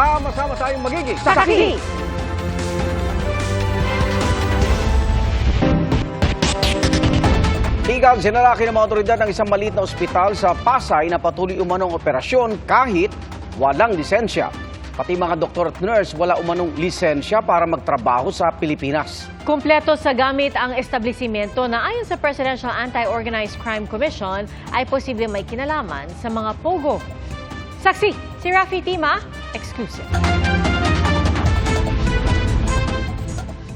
Sama-sama tayong magiging Saksi! Tigang sinalaki ng mga otoridad ng isang maliit na ospital sa Pasay na patuloy umanong operasyon kahit walang lisensya. Pati mga doktor at nurse wala umanong lisensya para magtrabaho sa Pilipinas. Kumpleto sa gamit ang establishmento na ayon sa Presidential Anti-Organized Crime Commission ay posible may kinalaman sa mga pogo. Saksi, si Rafi Tima, exclusive.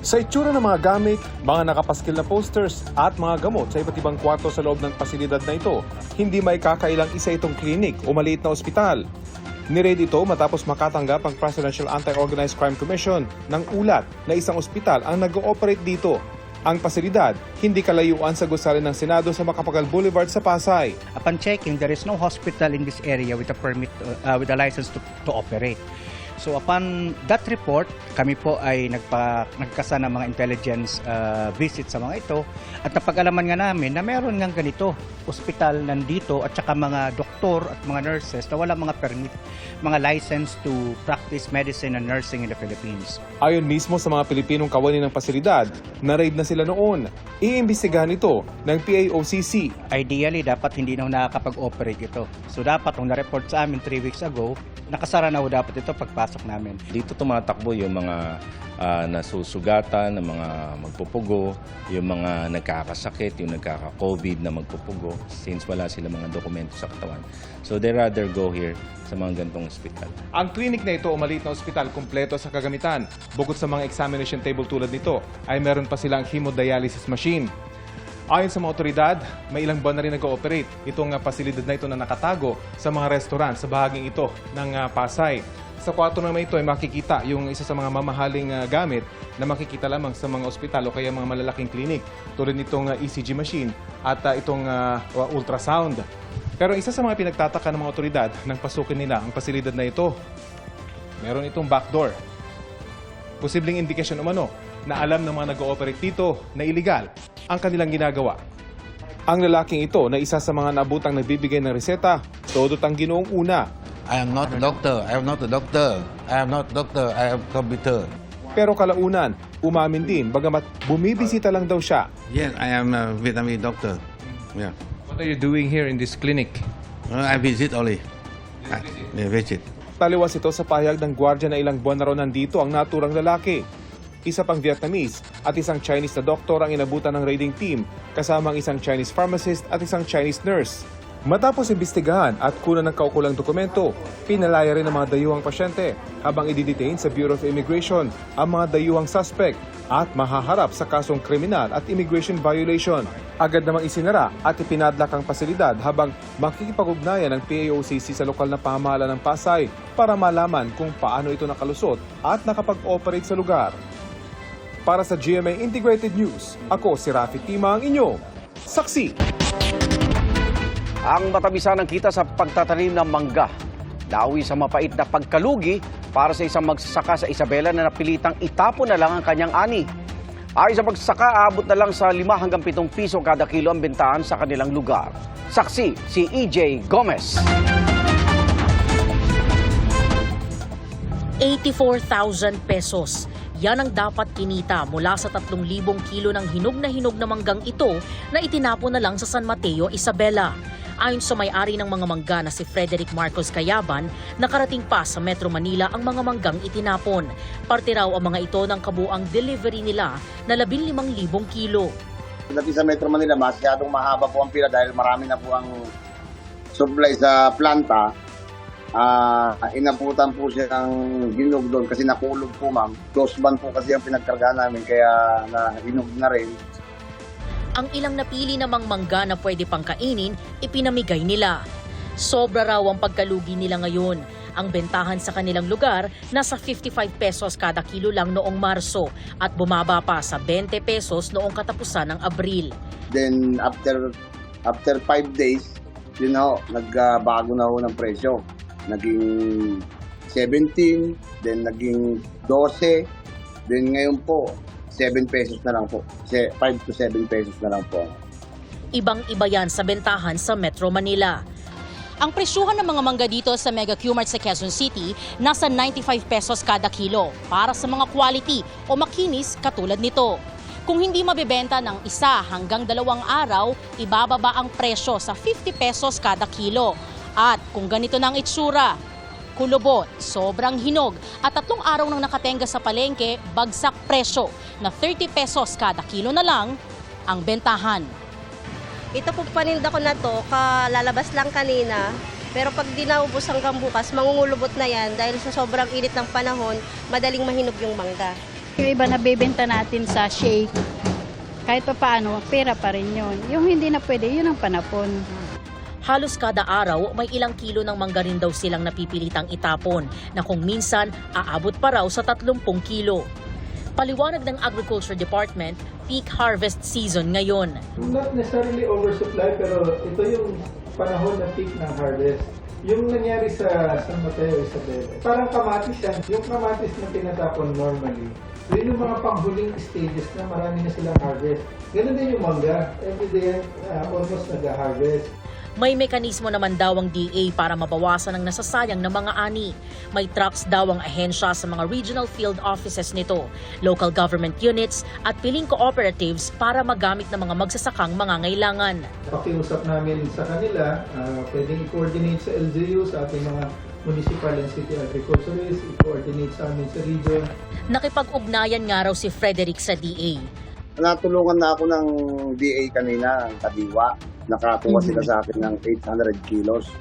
Sa itsura ng mga gamit, mga nakapaskil na posters at mga gamot sa iba't ibang kwarto sa loob ng pasilidad na ito, hindi may kakailang isa itong klinik o maliit na ospital. Nirade ito matapos makatanggap ang Presidential Anti-Organized Crime Commission ng ulat na isang ospital ang nag-ooperate dito. Ang pasilidad, hindi kalayuan sa gusali ng Senado sa Macapagal Boulevard sa Pasay. Upon checking, there is no hospital in this area with a permit, uh, with a license to, to operate. So upon that report, kami po ay nagpa, nagkasa ng mga intelligence uh, visit sa mga ito at napag-alaman nga namin na meron nga ganito, ospital nandito at saka mga doktor at mga nurses na wala mga permit, mga license to practice medicine and nursing in the Philippines. Ayon mismo sa mga Pilipinong kawani ng pasilidad, na-raid na sila noon. Iimbestigahan ito ng PAOCC Ideally, dapat hindi na nakakapag-operate ito. So dapat, nung na-report sa amin 3 weeks ago, nakasara na ho dapat ito pagpasok namin. Dito tumatakbo yung mga ah, nasusugatan, ng mga magpupugo, yung mga nagkakasakit, yung nagkaka-COVID na magpupugo since wala sila mga dokumento sa katawan. So they rather go here sa mga gantong ospital. Ang clinic na ito o maliit na ospital kumpleto sa kagamitan. Bukod sa mga examination table tulad nito, ay meron pa silang hemodialysis machine. Ayon sa mga otoridad, may ilang buwan na rin nag-ooperate itong uh, pasilidad na ito na nakatago sa mga restaurant sa bahaging ito ng uh, Pasay. Sa kwarto naman ito ay makikita yung isa sa mga mamahaling uh, gamit na makikita lamang sa mga ospital o kaya mga malalaking klinik tulad nitong uh, ECG machine at uh, itong uh, ultrasound. Pero isa sa mga pinagtataka ng mga otoridad nang pasukin nila ang pasilidad na ito, meron itong backdoor. Posibleng indikasyon umano na alam ng mga nag-ooperate dito na illegal ang kanilang ginagawa. Ang lalaking ito na isa sa mga nabutang nagbibigay ng reseta, todo tang ginoong una. I am not a doctor. I am not a doctor. I am not a doctor. I am computer. Pero kalaunan, umamin din bagamat bumibisita lang daw siya. Yes, I am a vitamin doctor. Yeah. What are you doing here in this clinic? Uh, I visit only. I, yeah, visit. Taliwas ito sa pahayag ng gwardya na ilang buwan na raw nandito ang naturang lalaki. Isa pang Vietnamese at isang Chinese na doktor ang inabutan ng raiding team kasama ang isang Chinese pharmacist at isang Chinese nurse. Matapos imbestigahan at kunan ng kaukulang dokumento, pinalaya rin ang mga dayuhang pasyente habang ididetain sa Bureau of Immigration ang mga dayuhang suspect at mahaharap sa kasong kriminal at immigration violation. Agad namang isinara at ipinadlak ang pasilidad habang makikipag-ugnayan ng PAOCC sa lokal na pamahalaan ng Pasay para malaman kung paano ito nakalusot at nakapag-operate sa lugar. Para sa GMA Integrated News, ako si Rafi Tima ang inyo. Saksi! Ang matabisan ng kita sa pagtatanim ng mangga. Dawi sa mapait na pagkalugi para sa isang magsasaka sa Isabela na napilitang itapon na lang ang kanyang ani. Ayon sa magsasaka, aabot na lang sa 5 hanggang 7 piso kada kilo ang bentahan sa kanilang lugar. Saksi, si EJ Gomez. 84,000 pesos. Yan ang dapat kinita mula sa 3,000 kilo ng hinog na hinog na manggang ito na itinapon na lang sa San Mateo, Isabela. Ayon sa may-ari ng mga mangga na si Frederick Marcos Cayaban, nakarating pa sa Metro Manila ang mga manggang itinapon. Parte raw ang mga ito ng kabuang delivery nila na 15,000 kilo. Pagdating sa Metro Manila, masyadong mahaba po ang pila dahil marami na po ang supply sa planta. Ah, inabutan po siya ng hinog doon kasi nakulog po ma'am. Close ban po kasi ang pinagkarga namin kaya na hinog na rin. Ang ilang napili namang mangga na pwede pang kainin, ipinamigay nila. Sobra raw ang pagkalugi nila ngayon. Ang bentahan sa kanilang lugar nasa 55 pesos kada kilo lang noong Marso at bumaba pa sa 20 pesos noong katapusan ng Abril. Then after after 5 days, yun ho, nagbago na ho ng presyo. Naging 17, then naging 12, then ngayon po 7 pesos na lang po. 5 to 7 pesos na lang po. Ibang iba yan sa bentahan sa Metro Manila. Ang presyuhan ng mga mangga dito sa Mega Qmart sa Quezon City nasa 95 pesos kada kilo para sa mga quality o makinis katulad nito. Kung hindi mabebenta ng isa hanggang dalawang araw, ibababa ang presyo sa 50 pesos kada kilo. At kung ganito ng itsura, kulubot, sobrang hinog at tatlong araw nang nakatenga sa palengke, bagsak presyo na 30 pesos kada kilo na lang ang bentahan. Ito po paninda ko na to, kalalabas lang kanina. Pero pag di naubos hanggang bukas, mangungulubot na yan dahil sa sobrang init ng panahon, madaling mahinog yung mangga. Yung iba nabebenta natin sa shake, kahit pa paano, pera pa rin yun. Yung hindi na pwede, yun ang panapon. Halos kada araw, may ilang kilo ng mangga rin daw silang napipilitang itapon na kung minsan aabot pa raw sa 30 kilo. Paliwanag ng Agriculture Department, peak harvest season ngayon. Not necessarily oversupply, pero ito yung panahon na peak ng harvest. Yung nangyari sa San Mateo Isabel, parang kamatis yan. Yung kamatis na tinatapon normally, yun yung mga panghuling stages na marami na silang harvest. Ganun din yung mangga. Every day, uh, almost nag-harvest. May mekanismo naman daw ang DA para mabawasan ang nasasayang na mga ani. May trucks daw ang ahensya sa mga regional field offices nito, local government units at piling cooperatives para magamit ng mga magsasakang mangangailangan. Pakiusap namin sa kanila, uh, pwedeng i-coordinate sa LGU, sa ating mga municipal and city agriculturists, i-coordinate sa amin sa region. Nakipag-ugnayan nga raw si Frederick sa DA. Natulungan na ako ng DA kanina, ang Kadiwa. Nakakuha sila sa akin ng 800 kilos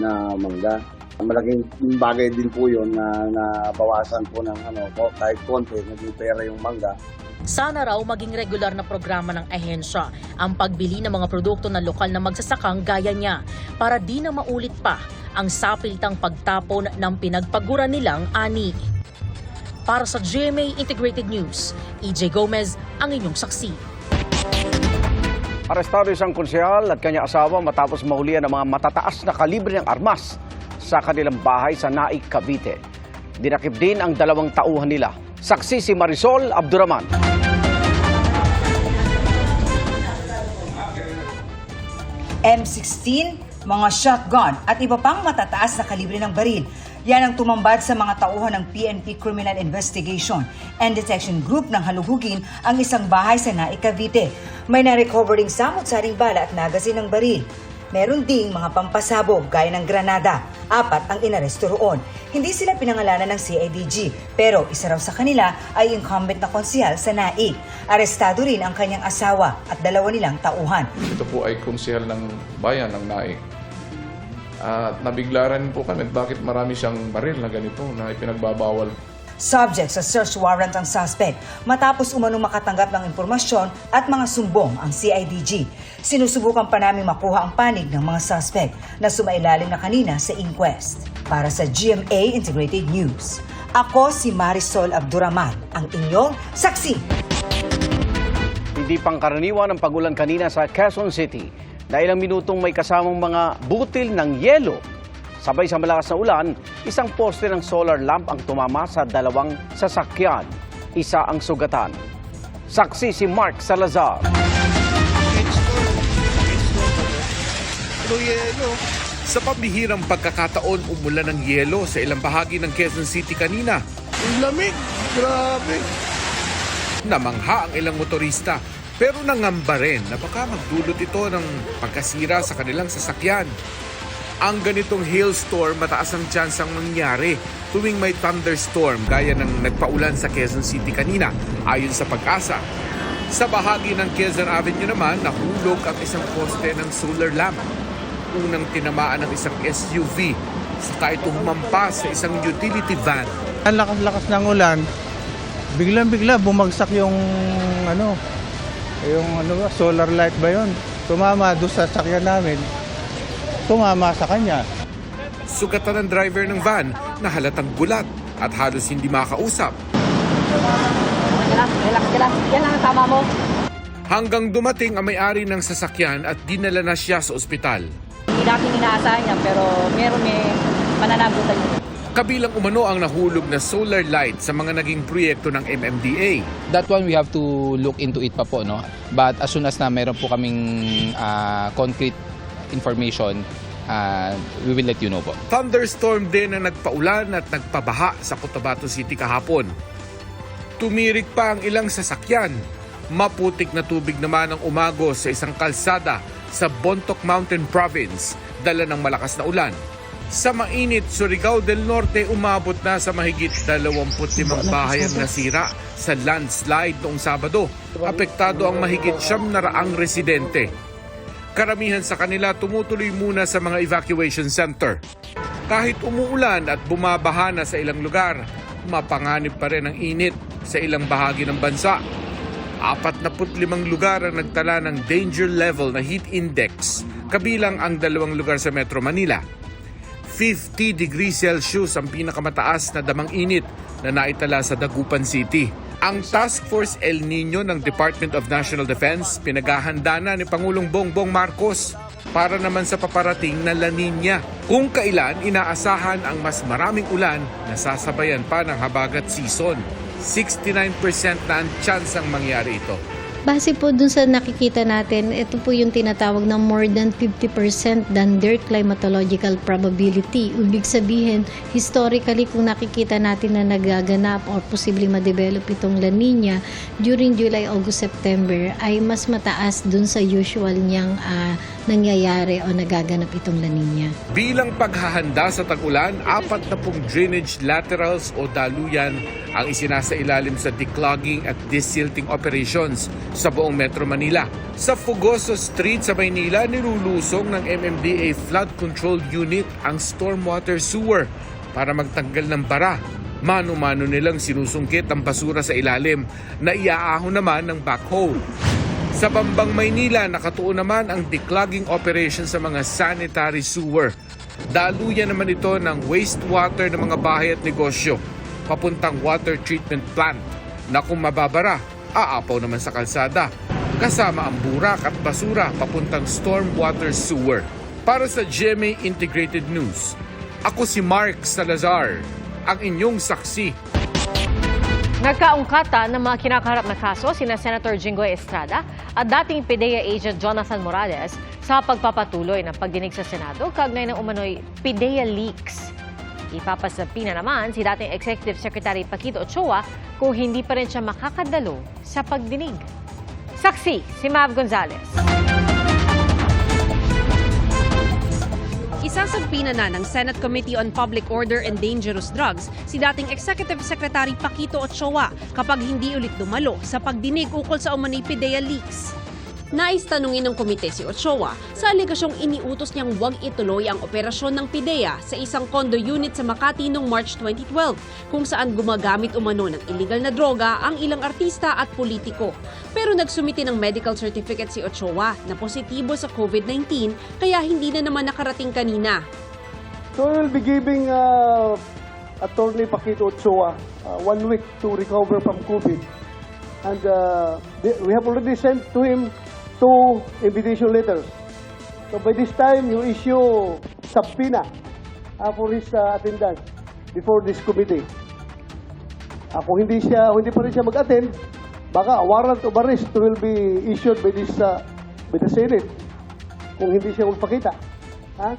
na mangga. Malaking bagay din po yun na nabawasan po ng ano, po, kahit konti, naging pera yung mangga. Sana raw maging regular na programa ng ahensya ang pagbili ng mga produkto ng lokal na magsasakang gaya niya para di na maulit pa ang sapilitang pagtapon ng pinagpagura nilang ani. Para sa GMA Integrated News, EJ Gomez ang inyong saksi. Arestado isang konsehal at kanyang asawa matapos mahulihan ng mga matataas na kalibre ng armas sa kanilang bahay sa Naik, Cavite. Dinakip din ang dalawang tauhan nila. Saksi si Marisol Abduraman. M16, mga shotgun at iba pang matataas na kalibre ng baril. Yan ang tumambad sa mga tauhan ng PNP Criminal Investigation and Detection Group ng halugugin ang isang bahay sa Naik, Cavite. May na-recover ding samot-saring bala at magazine ng baril. Meron ding mga pampasabog gaya ng granada. Apat ang inaresto roon. Hindi sila pinangalanan ng CIDG, pero isa raw sa kanila ay incumbent na konsihal sa NAIC. Arestado rin ang kanyang asawa at dalawa nilang tauhan. Ito po ay konsehal ng bayan ng Naik. At nabiglaran po kami bakit marami siyang baril na ganito na ipinagbabawal Subject sa search warrant ang suspect matapos umanong makatanggap ng impormasyon at mga sumbong ang CIDG. Sinusubukan pa namin makuha ang panig ng mga suspect na sumailalim na kanina sa inquest. Para sa GMA Integrated News, ako si Marisol Abduraman, ang inyong saksi. Hindi pangkaraniwan ang pagulan kanina sa Quezon City na ilang minutong may kasamang mga butil ng yelo. Sabay sa malakas na ulan, isang poste ng solar lamp ang tumama sa dalawang sasakyan. Isa ang sugatan. Saksi si Mark Salazar. Sa pambihirang pagkakataon, umulan ng yelo sa ilang bahagi ng Quezon City kanina. Ang lamig! Grabe! Namangha ang ilang motorista pero nangamba rin na baka magdulot ito ng pagkasira sa kanilang sasakyan. Ang ganitong hailstorm mataas ang chance ang mangyari tuwing may thunderstorm gaya ng nagpaulan sa Quezon City kanina ayon sa pag-asa. Sa bahagi ng Quezon Avenue naman, nahulog ang isang poste ng solar lamp. Unang tinamaan ng isang SUV, saka ito humampas sa isang utility van. Ang lakas-lakas ng ulan, biglang-bigla bumagsak yung ano, yung ano ba, solar light ba yon? Tumama doon sa sakyan namin. Tumama sa kanya. Sugatan ng driver ng van na halatang gulat at halos hindi makausap. Relax, relax, relax. Yan lang ang tama mo. Hanggang dumating ang may-ari ng sasakyan at dinala na siya sa ospital. Hindi natin inaasahan yan, pero meron may mananagutan yun. Kabilang umano ang nahulog na solar light sa mga naging proyekto ng MMDA. That one we have to look into it pa po no. But as soon as na meron po kaming ah, concrete information, uh, we will let you know po. Thunderstorm din ang nagpaulan at nagpabaha sa Cotabato City kahapon. Tumirik pa ang ilang sasakyan. Maputik na tubig naman ang umagos sa isang kalsada sa Bontoc Mountain Province, dala ng malakas na ulan. Sa mainit, Surigao del Norte umabot na sa mahigit 25 bahay ang nasira sa landslide noong Sabado. Apektado ang mahigit siyam na raang residente. Karamihan sa kanila tumutuloy muna sa mga evacuation center. Kahit umuulan at bumabaha na sa ilang lugar, mapanganib pa rin ang init sa ilang bahagi ng bansa. 45 lugar ang nagtala ng danger level na heat index, kabilang ang dalawang lugar sa Metro Manila. 50 degrees Celsius ang pinakamataas na damang init na naitala sa Dagupan City. Ang Task Force El Nino ng Department of National Defense pinaghahanda na ni Pangulong Bongbong Marcos para naman sa paparating na La Nina. Kung kailan inaasahan ang mas maraming ulan na sasabayan pa ng habagat season. 69% na ang chance ang mangyari ito. Base po dun sa nakikita natin, ito po yung tinatawag na more than 50% than their climatological probability. Ibig sabihin, historically kung nakikita natin na nagaganap or posibleng ma-develop itong La Nina during July, August, September ay mas mataas dun sa usual niyang ah, nangyayari o nagaganap itong La Nina. Bilang paghahanda sa tag-ulan, apat na pong drainage laterals o daluyan ang isinasa ilalim sa declogging at desilting operations sa buong Metro Manila. Sa Fugoso Street sa Maynila, nilulusong ng MMDA Flood Control Unit ang stormwater sewer para magtanggal ng bara. Mano-mano nilang sinusungkit ang basura sa ilalim na iaahon naman ng backhoe. Sa Bambang, Maynila, nakatuon naman ang declogging operation sa mga sanitary sewer. Daluyan naman ito ng wastewater ng mga bahay at negosyo, papuntang water treatment plant na kung mababara, aapaw naman sa kalsada. Kasama ang burak at basura papuntang stormwater sewer. Para sa GMA Integrated News, ako si Mark Salazar, ang inyong saksi Nagkaungkata ng mga kinakaharap na kaso sina Senator Jinggoy Estrada at dating PIDEA agent Jonathan Morales sa pagpapatuloy ng pagdinig sa Senado kaugnay ng umano'y PIDEA leaks. Ipapasapi na naman si dating Executive Secretary Paquito Ochoa kung hindi pa rin siya makakadalo sa pagdinig. Saksi si Mav Gonzalez. Isasagpi na ng Senate Committee on Public Order and Dangerous Drugs si dating Executive Secretary Paquito Ochoa kapag hindi ulit dumalo sa pagdinig ukol sa umano'y PIDEA leaks. Nais tanungin ng komite si Ochoa sa aligasyong iniutos niyang huwag ituloy ang operasyon ng PIDEA sa isang condo unit sa Makati noong March 2012 kung saan gumagamit umano ng illegal na droga ang ilang artista at politiko. Pero nagsumiti ng medical certificate si Ochoa na positibo sa COVID-19 kaya hindi na naman nakarating kanina. So we'll be giving uh, Attorney Paquito Ochoa uh, one week to recover from COVID. And uh, we have already sent to him two invitation letters. So by this time, you issue subpoena uh, for his uh, attendance before this committee. Uh, kung hindi siya, hindi pa rin siya mag-attend, baka warrant of arrest will be issued by this uh, by the Senate kung hindi siya magpakita. Ha?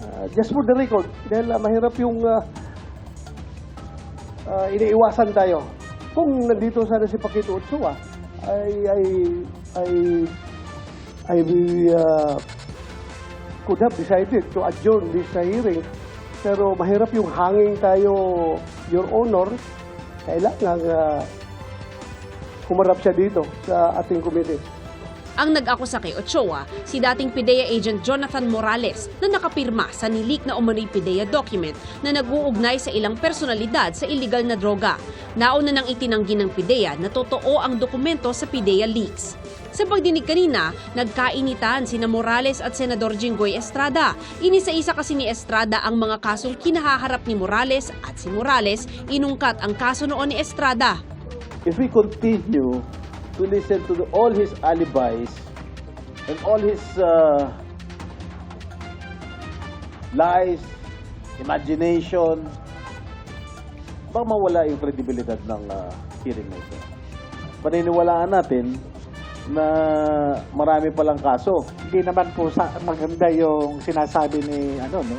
Uh, just for the record, dahil uh, mahirap yung uh, uh, iniiwasan tayo. Kung nandito sana si Paquito Ochoa, ay, ay, ay, we uh, could have decided to adjourn this uh, hearing. Pero mahirap yung hanging tayo, Your Honor, kailangan uh, humarap siya dito sa ating committee. Ang nag-akusa kay Ochoa, si dating PIDEA agent Jonathan Morales na nakapirma sa nilik na umano'y PIDEA document na nag-uugnay sa ilang personalidad sa illegal na droga. Nauna nang itinanggi ng PIDEA na totoo ang dokumento sa PIDEA leaks. Sa pagdinig kanina, nagkainitan sina Morales at Senador Jinggoy Estrada. Inisa-isa kasi ni Estrada ang mga kasong kinahaharap ni Morales at si Morales inungkat ang kaso noon ni Estrada. if we continue to listen to the, all his alibis and all his uh, lies, imagination, baka mawala yung kredibilidad ng uh, hearing na ito. Paniniwalaan natin na marami palang kaso. Hindi naman po sa, maganda yung sinasabi ni ano no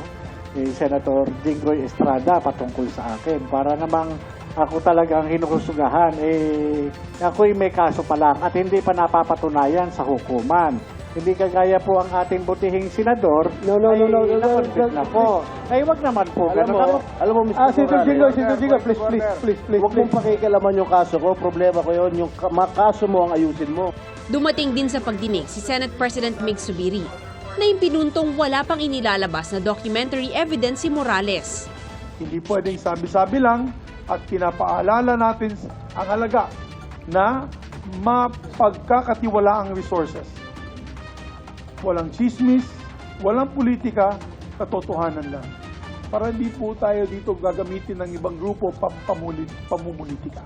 ni Senator Jinggoy Estrada patungkol sa akin. Para namang ako talagang hinuhusugahan eh ako'y may kaso pa lang at hindi pa napapatunayan sa hukuman. Hindi kagaya po ang ating butihing senador. No, no, no, no, no, na po. Ay, wag naman po. Alam ganun. mo, Ako- alam mo, Mr. Ah, Senator Morales, Jinggoy, Senator Jinggoy, please, please, please, please, Huwag mong please. pakikilaman yung kaso ko. Problema ko yun. Yung ka- mga kaso mo ang ayusin mo. Dumating din sa pagdinig si Senate President Mig Subiri na impinuntong wala pang inilalabas na documentary evidence si Morales. Hindi pwedeng sabi-sabi lang at pinapaalala natin ang halaga na mapagkakatiwala ang resources. Walang chismis, walang politika, katotohanan lang. Para hindi po tayo dito gagamitin ng ibang grupo pamumulitika.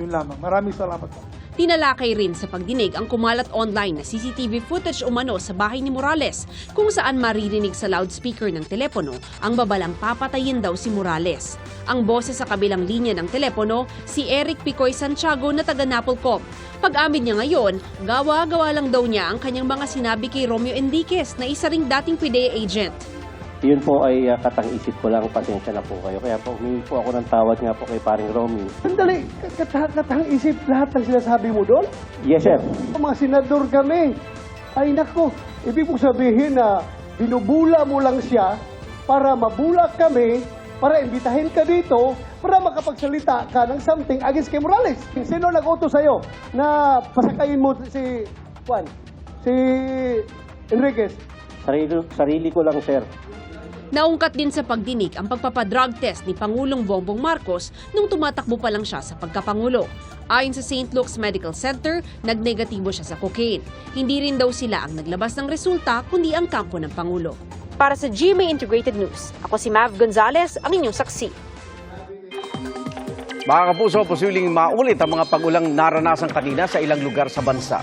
Yun lamang. Maraming salamat po. Tinalakay rin sa pagdinig ang kumalat online na CCTV footage umano sa bahay ni Morales kung saan maririnig sa loudspeaker ng telepono ang babalang papatayin daw si Morales. Ang boses sa kabilang linya ng telepono, si Eric Picoy Santiago na taga Napolcom. Pag-amin niya ngayon, gawa-gawa lang daw niya ang kanyang mga sinabi kay Romeo Enriquez na isa ring dating PIDEA agent. Yun po ay uh, katang-isip ko lang. Pasensya na po kayo. Kaya po, humingi po ako ng tawad nga po kay paring Romy. Sandali, katang, katang isip lahat ng sinasabi mo doon? Yes, sir. Mga senador kami. Ay nako, ibig mo sabihin na binubula mo lang siya para mabula kami, para imbitahin ka dito, para makapagsalita ka ng something against kay Morales. Sino nag-utos sa'yo na pasakayin mo si Juan, si Enriquez? Sarili, sarili ko lang, sir. Naungkat din sa pagdinig ang pagpapadrug test ni Pangulong Bongbong Marcos nung tumatakbo pa lang siya sa pagkapangulo. Ayon sa St. Luke's Medical Center, nagnegatibo siya sa cocaine. Hindi rin daw sila ang naglabas ng resulta kundi ang kampo ng Pangulo. Para sa GMA Integrated News, ako si Mav Gonzalez, ang inyong saksi. Mga kapuso, posibleng maulit ang mga pagulang naranasan kanina sa ilang lugar sa bansa.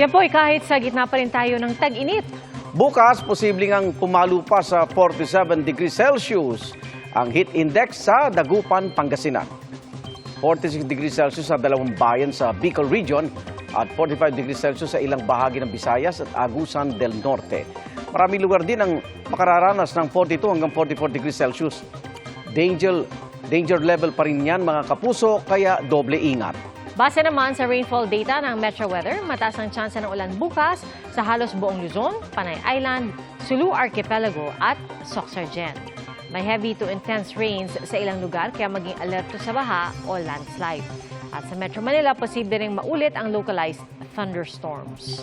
Yan po, kahit sa gitna pa rin tayo ng tag-init. Bukas, posibleng ang pumalo pa sa 47 degrees Celsius ang heat index sa Dagupan, Pangasinan. 46 degrees Celsius sa dalawang bayan sa Bicol Region at 45 degrees Celsius sa ilang bahagi ng Visayas at Agusan del Norte. Maraming lugar din ang makararanas ng 42 hanggang 44 degrees Celsius. Danger, danger level pa rin yan mga kapuso, kaya doble ingat. Base naman sa rainfall data ng Metro Weather, mataas ang tsansa ng ulan bukas sa halos buong Luzon, Panay Island, Sulu Archipelago at Soxargen. May heavy to intense rains sa ilang lugar kaya maging alerto sa baha o landslide. At sa Metro Manila, posible ring maulit ang localized thunderstorms.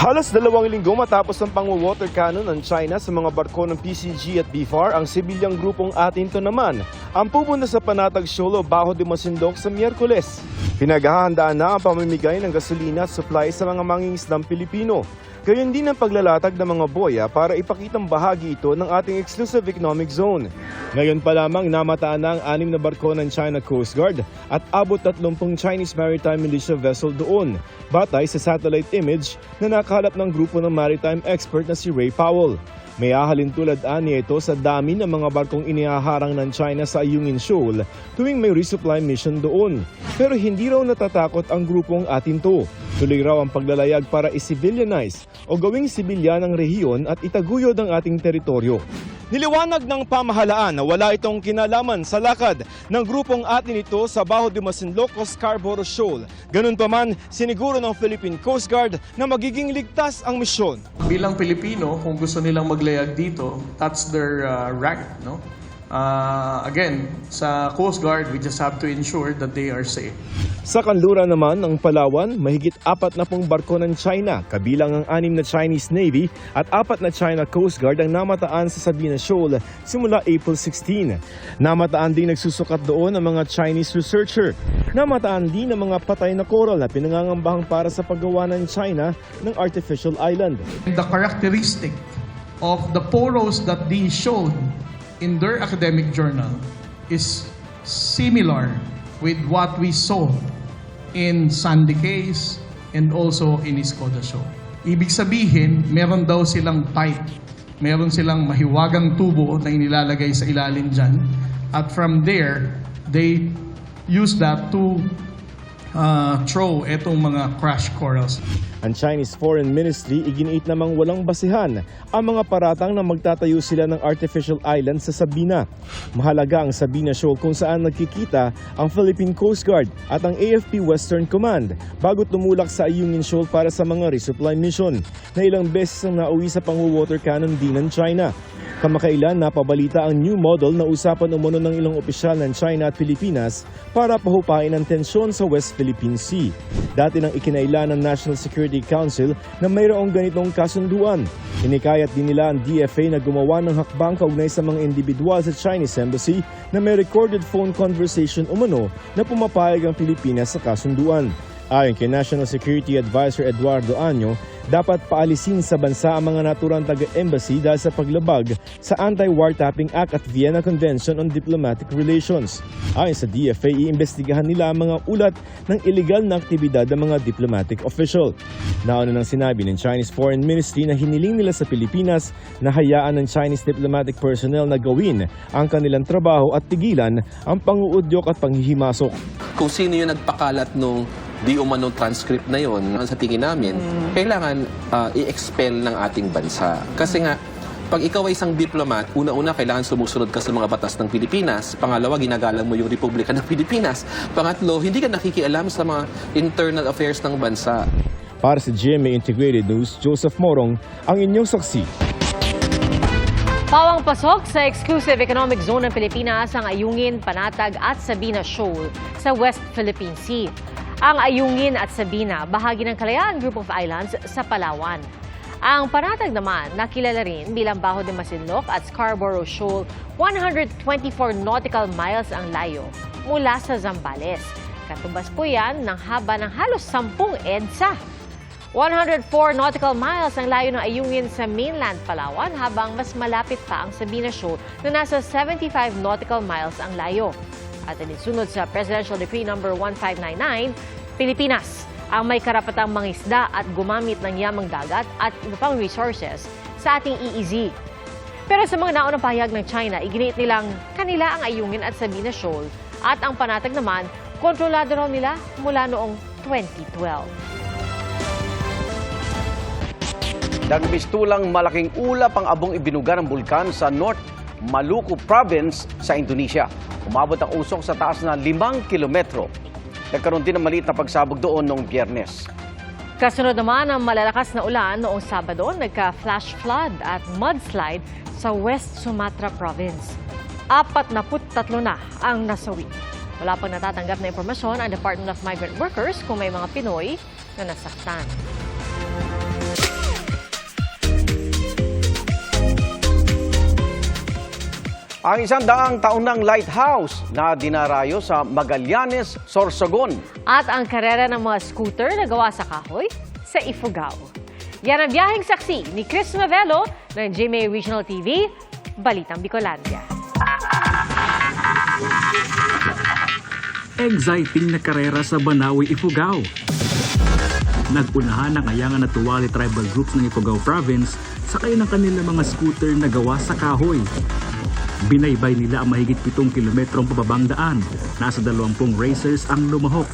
Halos dalawang linggo matapos ang pang-water cannon ng China sa mga barko ng PCG at BFAR, ang sibilyang grupong Atinto naman ang pupunta sa Panatag Sholo, Baho de Masindok sa Miyerkules. Pinaghahandaan na ang pamimigay ng gasolina at supply sa mga mangingisdang Pilipino. Gayon din ang paglalatag ng mga boya para ipakitang bahagi ito ng ating exclusive economic zone. Ngayon pa lamang namataan na ang anim na barko ng China Coast Guard at abot 30 Chinese Maritime Militia vessel doon, batay sa satellite image na nakahalap ng grupo ng maritime expert na si Ray Powell. May ahalin tulad ani ito sa dami ng mga barkong inihaharang ng China sa Ayungin Shoal tuwing may resupply mission doon. Pero hindi raw natatakot ang grupong atin to. Tuloy raw ang paglalayag para i-civilianize o gawing sibilyan ang rehiyon at itaguyod ang ating teritoryo. Niliwanag ng pamahalaan na wala itong kinalaman sa lakad ng grupong atin ito sa Baho de Masinloc o Scarborough Shoal. Ganun pa man, siniguro ng Philippine Coast Guard na magiging ligtas ang misyon. Bilang Pilipino, kung gusto nilang maglayag dito, that's their uh, right, no? Uh, again, sa Coast Guard, we just have to ensure that they are safe. Sa kanluran naman ng Palawan, mahigit apat na pong barko ng China, kabilang ang anim na Chinese Navy at apat na China Coast Guard ang namataan sa Sabina Shoal simula April 16. Namataan din nagsusukat doon ang mga Chinese researcher. Namataan din ang mga patay na coral na pinangangambahang para sa paggawa ng China ng artificial island. The characteristic of the poros that they showed in their academic journal is similar with what we saw in Sandy Case and also in Iskoda Show. Ibig sabihin, meron daw silang pipe. Meron silang mahiwagang tubo na inilalagay sa ilalim dyan. At from there, they use that to uh, throw itong mga crash corals. Ang Chinese Foreign Ministry iginiit namang walang basihan ang mga paratang na magtatayo sila ng artificial island sa Sabina. Mahalaga ang Sabina Shoal kung saan nagkikita ang Philippine Coast Guard at ang AFP Western Command bago tumulak sa Ayungin Shoal para sa mga resupply mission na ilang beses ang nauwi sa pang-water cannon din ng China. Kamakailan napabalita ang new model na usapan umano ng ilang opisyal ng China at Pilipinas para pahupain ang tensyon sa West Philippine Sea. Dati nang ikinaila ng National Security Council na mayroong ganitong kasunduan. Inikayat din nila ang DFA na gumawa ng hakbang kaugnay sa mga individual sa Chinese Embassy na may recorded phone conversation umano na pumapayag ang Pilipinas sa kasunduan. Ayon kay National Security Advisor Eduardo Año, dapat paalisin sa bansa ang mga naturang taga-embassy dahil sa paglabag sa Anti-Wiretapping Act at Vienna Convention on Diplomatic Relations. Ayon sa DFA, iimbestigahan nila ang mga ulat ng illegal na aktibidad ng mga diplomatic official. Nauna nang sinabi ng Chinese Foreign Ministry na hiniling nila sa Pilipinas na hayaan ng Chinese diplomatic personnel na gawin ang kanilang trabaho at tigilan ang panguudyok at panghihimasok. kung sino yung nagpakalat nung di umano transcript na yon sa tingin namin, kailangan ah, i-expel ng ating bansa. Kasi nga, pag ikaw ay isang diplomat, una-una kailangan sumusunod ka sa mga batas ng Pilipinas. Pangalawa, ginagalang mo yung Republika ng Pilipinas. Pangatlo, hindi ka nakikialam sa mga internal affairs ng bansa. Para sa GMA Integrated News, Joseph Morong, ang inyong saksi. Pawang pasok sa exclusive economic zone ng Pilipinas ang Ayungin, Panatag at Sabina Shoal sa West Philippine Sea. Ang Ayungin at Sabina, bahagi ng Kalayaan Group of Islands sa Palawan. Ang Panatag naman, nakilala rin bilang Baho de Masinloc at Scarborough Shoal, 124 nautical miles ang layo mula sa Zambales. Katubas po yan ng haba ng halos 10 EDSA. 104 nautical miles ang layo ng ayungin sa mainland Palawan habang mas malapit pa ang Sabina Shoal na nasa 75 nautical miles ang layo. At inisunod sa Presidential Decree No. 1599, Pilipinas ang may karapatang mangisda at gumamit ng yamang dagat at iba pang resources sa ating EEZ. Pero sa mga naunang pahayag ng China, iginiit nilang kanila ang ayungin at Sabina Shoal at ang panatag naman, kontrolado raw nila mula noong 2012. Nagmistulang malaking ulap ang abong ibinuga ng bulkan sa North Maluku Province sa Indonesia. Umabot ang usok sa taas na limang kilometro. Nagkaroon din ng maliit na pagsabog doon noong biyernes. Kasunod naman ang malalakas na ulan noong Sabado, nagka-flash flood at mudslide sa West Sumatra Province. Apat na tatlo na ang nasawi. Wala pang natatanggap na impormasyon ang Department of Migrant Workers kung may mga Pinoy na nasaktan. Ang isang daang taunang lighthouse na dinarayo sa Magallanes, Sorsogon. At ang karera ng mga scooter na gawa sa kahoy sa Ifugao. Yan ang biyaheng saksi ni Chris Novello ng GMA Regional TV, Balitang Bicolandia. Exciting na karera sa Banawi, Ifugao. Nagunahan ang Ayangan at Tuwali Tribal Groups ng Ifugao Province sakay ng kanilang mga scooter na gawa sa kahoy. Binaybay nila ang mahigit 7 kilometrong pababang daan. Nasa 20 racers ang lumahok.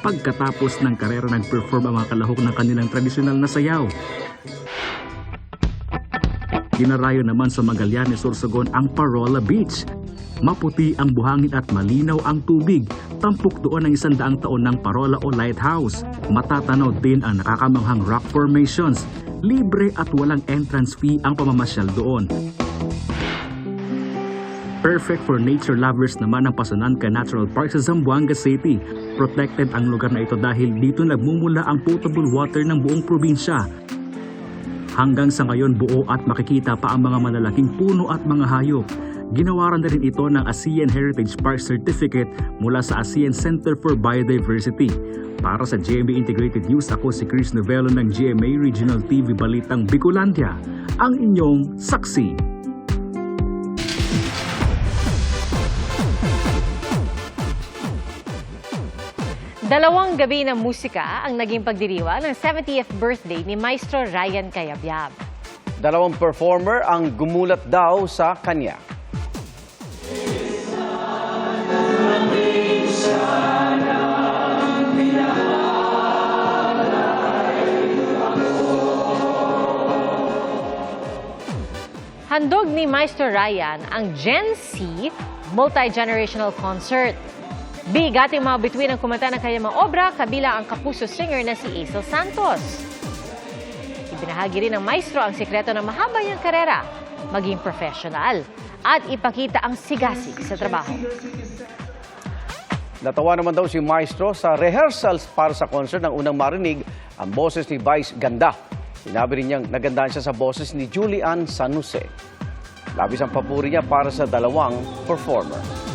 Pagkatapos ng karera, nag-perform ang mga kalahok ng kanilang tradisyonal na sayaw. Kinarayo naman sa Magallanes, Sorsogon ang Parola Beach. Maputi ang buhangin at malinaw ang tubig. Tampok doon ang isang daang taon ng Parola o Lighthouse. Matatanaw din ang nakakamanghang rock formations. Libre at walang entrance fee ang pamamasyal doon. Perfect for nature lovers naman ang Pasananca Natural Park sa Zamboanga City. Protected ang lugar na ito dahil dito nagmumula ang potable water ng buong probinsya. Hanggang sa ngayon buo at makikita pa ang mga malalaking puno at mga hayop. Ginawaran na rin ito ng ASEAN Heritage Park Certificate mula sa ASEAN Center for Biodiversity. Para sa GMA Integrated News, ako si Chris Novello ng GMA Regional TV Balitang Bicolandia, ang inyong saksi. Dalawang gabi ng musika ang naging pagdiriwa ng 70th birthday ni Maestro Ryan Cayabyab. Dalawang performer ang gumulat daw sa kanya. Handog ni Maestro Ryan ang Gen C Multi-Generational Concert Bigating mga bituin ang kumanta ng kanyang mga obra, kabila ang kapuso singer na si Aisel Santos. Ibinahagi rin ng maestro ang sikreto ng mahaba niyang karera, maging professional, at ipakita ang sigasig sa trabaho. Natawa naman daw si Maestro sa rehearsals para sa concert ng unang marinig ang boses ni Vice Ganda. Sinabi rin niyang nagandahan siya sa boses ni Julian Sanuse. Labis ang papuri niya para sa dalawang performer.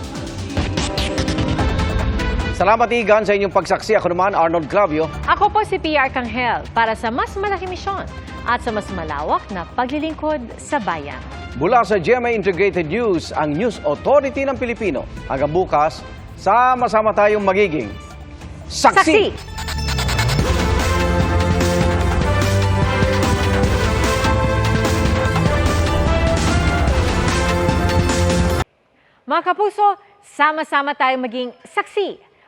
Salamat Igan sa inyong pagsaksi. Ako naman, Arnold Clavio. Ako po si PR Kanghel para sa mas malaki misyon at sa mas malawak na paglilingkod sa bayan. Mula sa GMA Integrated News, ang News Authority ng Pilipino. Hanggang bukas, sama-sama tayong magiging saksi! Mga kapuso, sama-sama tayong maging saksi.